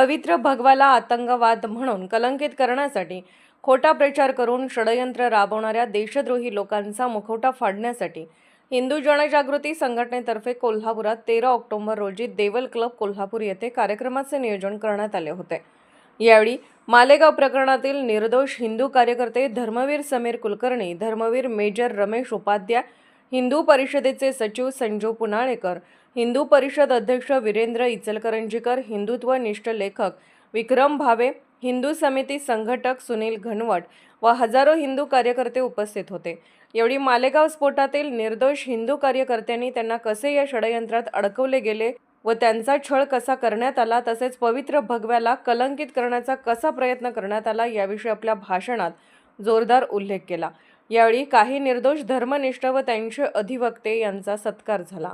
पवित्र भगवाला आतंकवाद म्हणून कलंकित करण्यासाठी खोटा प्रचार करून षडयंत्र राबवणाऱ्या देशद्रोही लोकांचा मुखवटा फाडण्यासाठी हिंदू जनजागृती संघटनेतर्फे कोल्हापुरात तेरा ऑक्टोबर रोजी देवल क्लब कोल्हापूर येथे कार्यक्रमाचे नियोजन करण्यात आले होते. यावेळी मालेगाव प्रकरणातील निर्दोष हिंदू कार्यकर्ते धर्मवीर समीर कुलकर्णी धर्मवीर मेजर रमेश उपाध्याय हिंदू परिषदेचे सचिव संजू पुनाळेकर हिंदू परिषद अध्यक्ष वीरेंद्र इचलकरंजीकर हिंदुत्व निष्ठ लेखक विक्रम भावे हिंदू समिती संघटक सुनील घनवट व हजारो हिंदू कार्यकर्ते उपस्थित होते. एवढी मालेगाव स्फोटातील निर्दोष हिंदू कार्यकर्त्यांनी त्यांना कसे या षडयंत्रात अडकवले गेले व त्यांचा छळ कसा करण्यात आला तसेच पवित्र भगव्याला कलंकित करण्याचा कसा प्रयत्न करण्यात आला याविषयी आपल्या भाषणात जोरदार उल्लेख केला. यावेळी काही निर्दोष धर्मनिष्ठ व त्यांचे अधिवक्ते यांचा सत्कार झाला.